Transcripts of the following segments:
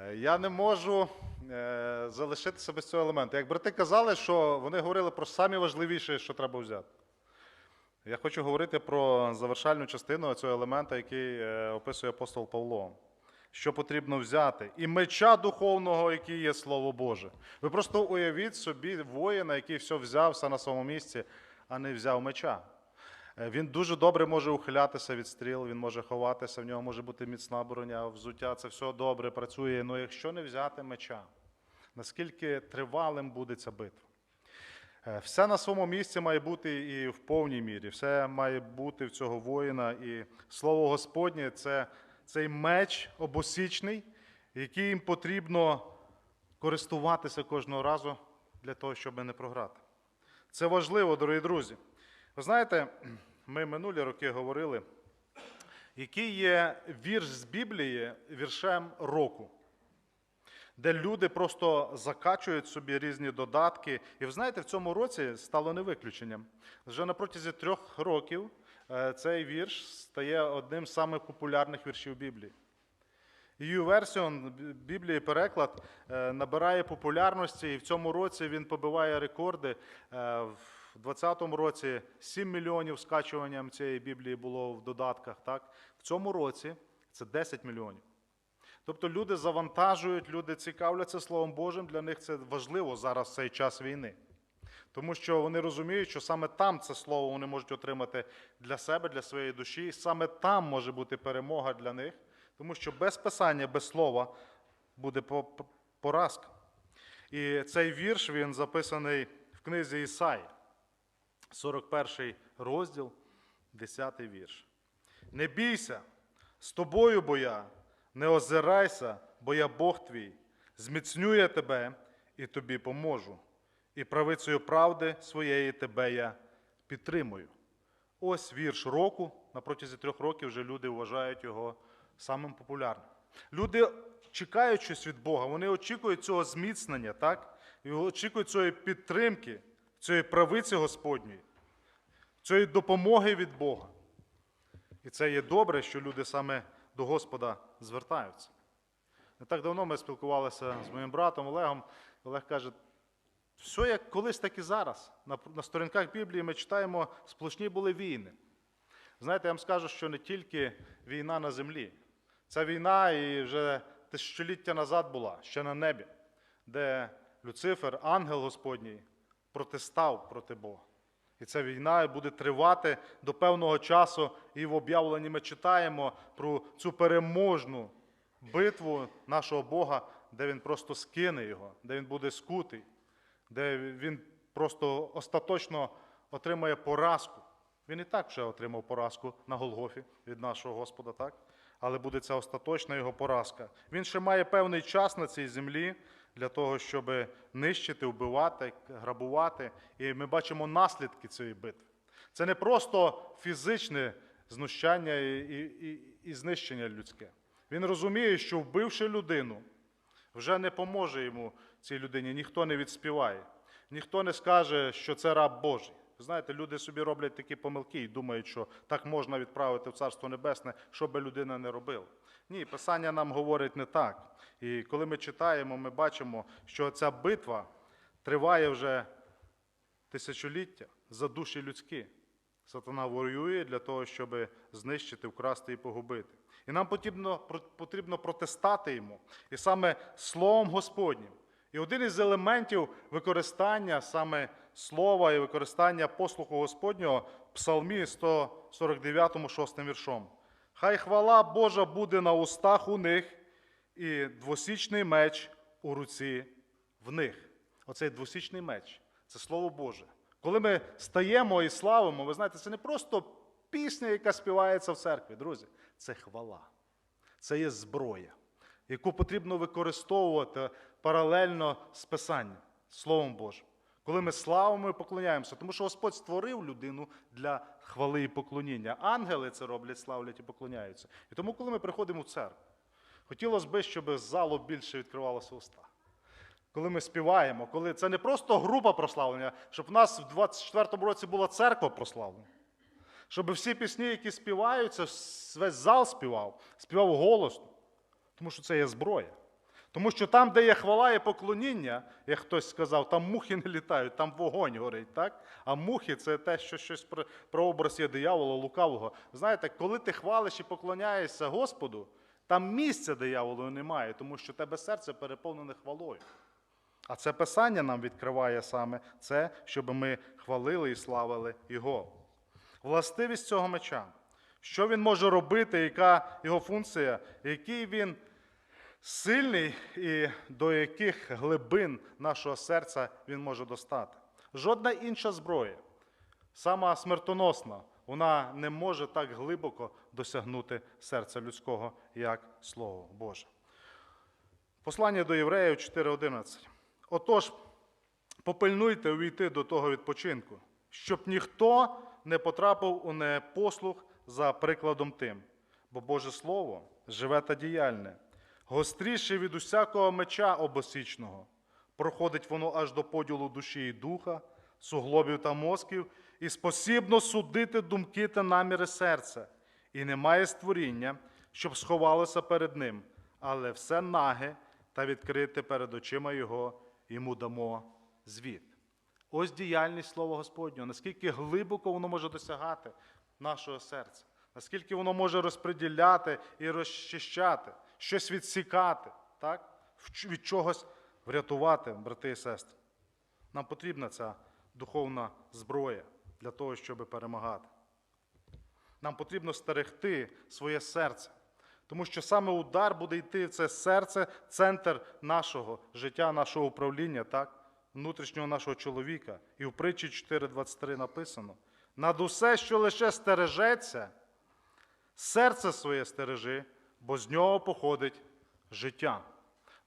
Е, Я не можу е, залишитися без цього елементу. Як брати казали, що вони говорили про самі важливіше, що треба взяти. Я хочу говорити про завершальну частину цього елемента, який е, описує апостол Павло. Що потрібно взяти? І меча духовного, який є Слово Боже. Ви просто уявіть собі воїна, який все взяв все на своєму місці, а не взяв меча. Е, Він дуже добре може ухилятися від стріл, він може ховатися, в нього може бути міцна броня, взуття, це все добре працює. Але якщо не взяти меча, наскільки тривалим буде ця битва? Е, Все на своєму місці має бути і в повній мірі. Все має бути в цього воїна. І слово Господнє це цей меч обосічний, який їм потрібно користуватися кожного разу для того, щоб не програти. Це важливо, дорогі друзі. Ви знаєте, ми минулі роки говорили, який є вірш з Біблії віршем року, де люди просто закачують собі різні додатки. І ви знаєте, в цьому році стало не виключенням. Вже на протязі трьох років е, цей вірш стає одним з самих популярних віршів Біблії. Версіон Біблії переклад е, набирає популярності, і в цьому році він побиває рекорди. Е, В 2020 році 7 мільйонів скачуванням цієї Біблії було в додатках. Так? В цьому році це 10 мільйонів. Тобто люди завантажують, люди цікавляться Словом Божим, для них це важливо зараз в цей час війни. Тому що вони розуміють, що саме там це слово вони можуть отримати для себе, для своєї душі, і саме там може бути перемога для них, тому що без писання, без слова буде по- по- поразка. І цей вірш він записаний в книзі Ісаї, 41 розділ, 10 вірш. Не бійся, з тобою бо я, не озирайся, бо я Бог твій, зміцню я тебе і тобі поможу. І правицею правди своєї тебе я підтримую. Ось вірш року. На протязі трьох років вже люди вважають його самим популярним. Люди чекають щось від Бога, вони очікують цього зміцнення, так? І очікують цієї підтримки, цієї правиці Господньої, цієї допомоги від Бога. І це є добре, що люди саме до Господа звертаються. Не так давно ми спілкувалися з моїм братом Олегом. Олег каже, все як колись, так і зараз. На, на сторінках Біблії ми читаємо, сплошні були війни. Знаєте, я вам скажу, що не тільки війна на землі. Ця війна і вже тисячоліття назад була, ще на небі, де Люцифер, ангел Господній, протистав проти Бога. І ця війна буде тривати до певного часу. І в об'явленні ми читаємо про цю переможну битву нашого Бога, де він просто скине його, де він буде скутий, де він просто остаточно отримає поразку. Він і так вже отримав поразку на Голгофі від нашого Господа, так? Але буде ця остаточна його поразка. Він ще має певний час на цій землі для того, щоб нищити, вбивати, грабувати. І ми бачимо наслідки цієї битви. Це не просто фізичне знущання і, і, і, знищення людське. Він розуміє, що вбивши людину, вже не поможе йому цій людині, ніхто не відспіває, ніхто не скаже, що це раб Божий. Ви Знаєте, люди собі роблять такі помилки і думають, що так можна відправити в Царство Небесне, що би людина не робила. Ні, Писання нам говорить не так. І коли ми читаємо, ми бачимо, що ця битва триває вже тисячоліття за душі людські. Сатана воює для того, щоб знищити, вкрасти і погубити. І нам потрібно, потрібно протистати йому. І саме Словом Господнім. І один із елементів використання саме слова і використання послуху Господнього в Псалмі 149, 6 віршом. Хай хвала Божа буде на устах у них, і двосічний меч у руці в них. Оцей двосічний меч це Слово Боже. Коли ми стаємо і славимо, ви знаєте, це не просто пісня, яка співається в церкві, друзі. Це хвала. Це є зброя, яку потрібно використовувати паралельно з Писанням, Словом Божим. Коли ми славимо і поклоняємося, тому що Господь створив людину для хвали і поклоніння. Ангели це роблять, славлять і поклоняються. І тому, коли ми приходимо в церкву, хотілося б, щоб з залу більше відкривалося уста. Коли ми співаємо, коли це не просто група прославлення, щоб в нас в 24-му році була церква прославлення. Щоб всі пісні, які співаються, весь зал співав, співав голосно. Тому що це є зброя. Тому що там, де є хвала і поклоніння, як хтось сказав, там мухи не літають, там вогонь горить, так? А мухи це те, що щось про, образ є диявола, лукавого. Знаєте, коли ти хвалиш і поклоняєшся Господу, там місця дияволу немає, тому що тебе серце переповнене хвалою. А це Писання нам відкриває саме це, щоб ми хвалили і славили Його. Властивість цього меча. Що він може робити, яка його функція, який він сильний і до яких глибин нашого серця він може достати. Жодна інша зброя, сама смертоносна, вона не може так глибоко досягнути серця людського, як Слово Боже. Послання до євреїв 4.11. Отож, попильнуйте увійти до того відпочинку, щоб ніхто не потрапив у непослух за прикладом тим, бо Боже Слово живе та діяльне, гостріше від усякого меча обосічного. Проходить воно аж до поділу душі і духа, суглобів та мозків, і спосібно судити думки та наміри серця, і немає створіння, щоб сховалося перед ним, але все наге та відкрите перед очима Його, йому дамо звіт. Ось діяльність Слова Господнього, наскільки глибоко воно може досягати нашого серця, наскільки воно може розподіляти і розчищати, щось відсікати, так? Від чогось врятувати, брати і сестри. Нам потрібна ця духовна зброя для того, щоб перемагати. Нам потрібно стерегти своє серце, тому що саме удар буде йти в це серце, центр нашого життя, нашого управління, так? внутрішнього нашого чоловіка. І в притчі 4.23 написано: над усе, що лише стережеться, серце своє стережи, бо з нього походить життя.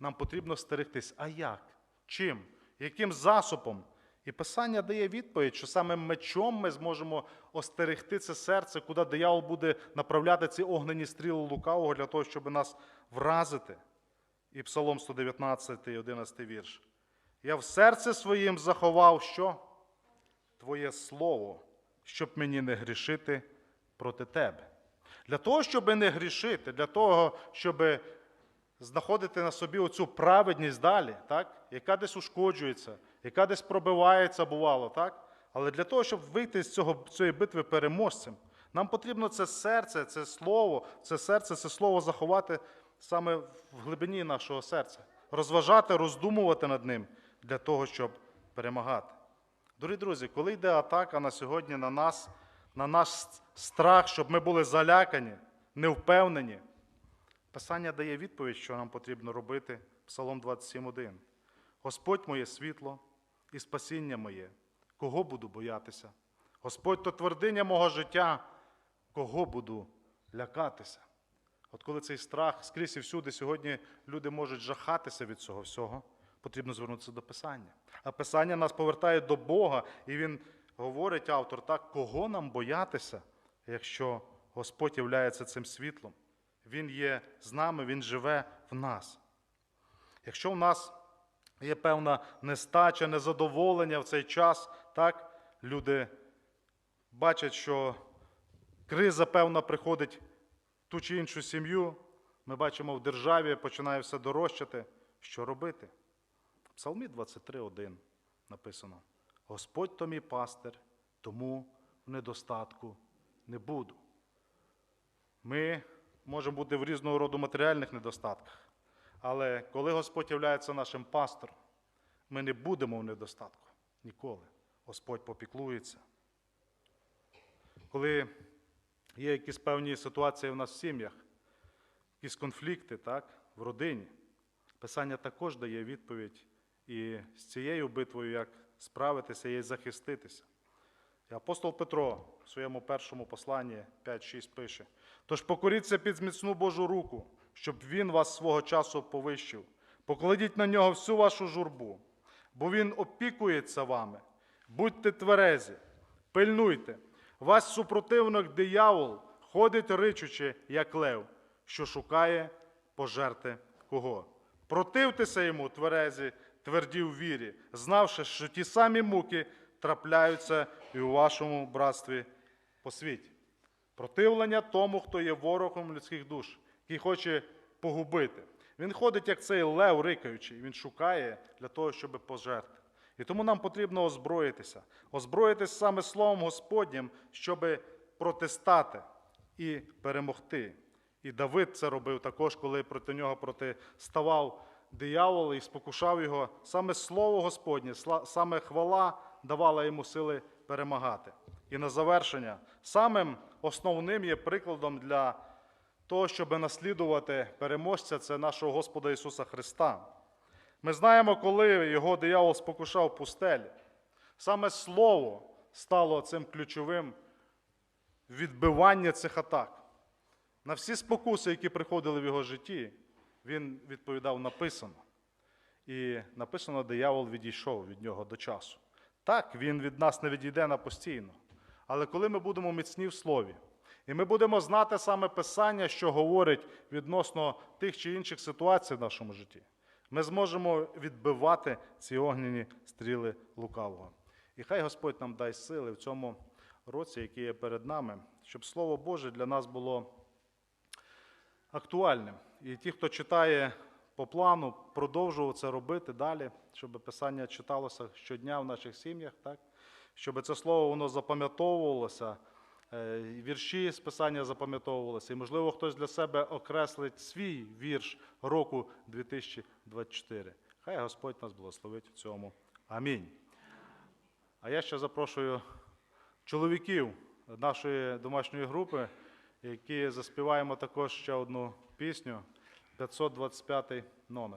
Нам потрібно стерегтись. А як? Чим? Яким засобом? І Писання дає відповідь, що саме мечом ми зможемо остерегти це серце, куди диявол буде направляти ці огнені стріли лукавого для того, щоб нас вразити. І Псалом 119, 11 вірш. Я в серце своїм заховав що? Твоє слово, щоб мені не грішити проти тебе. Для того, щоб не грішити, для того, щоб знаходити на собі оцю праведність далі, так? яка десь ушкоджується, яка десь пробивається, бувало, так? Але для того, щоб вийти з цього, цієї битви переможцем, нам потрібно це серце, це слово, це серце, це слово заховати саме в глибині нашого серця, розважати, роздумувати над ним для того, щоб перемагати. Дорогі друзі, коли йде атака на сьогодні на нас, на наш страх, щоб ми були залякані, невпевнені, Писання дає відповідь, що нам потрібно робити, Псалом 27.1. Господь моє світло і спасіння моє, кого буду боятися? Господь то твердиня мого життя, кого буду лякатися? От коли цей страх скрізь і всюди сьогодні люди можуть жахатися від цього всього, потрібно звернутися до Писання. А Писання нас повертає до Бога, і він говорить автор, так, кого нам боятися, якщо Господь являється цим світлом. Він є з нами, Він живе в нас. Якщо в нас є певна нестача, незадоволення в цей час, так, люди бачать, що криза певна приходить в ту чи іншу сім'ю, ми бачимо в державі починає все дорожчати. Що робити? Псалмі 23.1 написано: Господь то мій пастир, тому в недостатку не буду. Ми можемо бути в різного роду матеріальних недостатках. Але коли Господь є нашим пастором, ми не будемо в недостатку ніколи. Господь попіклується. Коли є якісь певні ситуації в нас в сім'ях, якісь конфлікти так, в родині, Писання також дає відповідь і з цією битвою, як справитися і захиститися. І апостол Петро в своєму першому посланні 5-6 пише: Тож покоріться під зміцну Божу руку, щоб він вас свого часу повищив. Покладіть на нього всю вашу журбу, бо він опікується вами. Будьте тверезі, пильнуйте. Вас супротивник диявол ходить ричучи, як лев, що шукає пожерти кого. Противтеся йому, тверезі, тверді в вірі, знавши, що ті самі муки трапляються і у вашому братстві по світі. Противлення тому, хто є ворогом людських душ, який хоче погубити. Він ходить, як цей лев рикаючий, він шукає для того, щоб пожерти. І тому нам потрібно озброїтися. Озброїтися саме Словом Господнім, щоб протистати і перемогти. І Давид це робив також, коли проти нього протиставав диявол і спокушав його. Саме Слово Господнє, саме хвала давала йому сили перемагати. І на завершення, самим основним є прикладом для того, щоб наслідувати переможця, це нашого Господа Ісуса Христа. Ми знаємо, коли його диявол спокушав в пустелі. Саме Слово стало цим ключовим відбивання цих атак. На всі спокуси, які приходили в його житті, він відповідав написано. І написано, диявол відійшов від нього до часу. Так, він від нас не відійде на постійно. Але коли ми будемо міцні в слові, і ми будемо знати саме Писання, що говорить відносно тих чи інших ситуацій в нашому житті, ми зможемо відбивати ці огняні стріли лукавого. І хай Господь нам дасть сили в цьому році, який є перед нами, щоб Слово Боже для нас було актуальним. І ті, хто читає по плану, продовжував це робити далі, щоб Писання читалося щодня в наших сім'ях, так? щоб це слово воно запам'ятовувалося, е, вірші з Писання запам'ятовувалися. І, можливо, хтось для себе окреслить свій вірш року 2024. Хай Господь нас благословить в цьому. Амінь. А я ще запрошую чоловіків нашої домашньої групи, які заспіваємо також ще одну пісню 525 номер.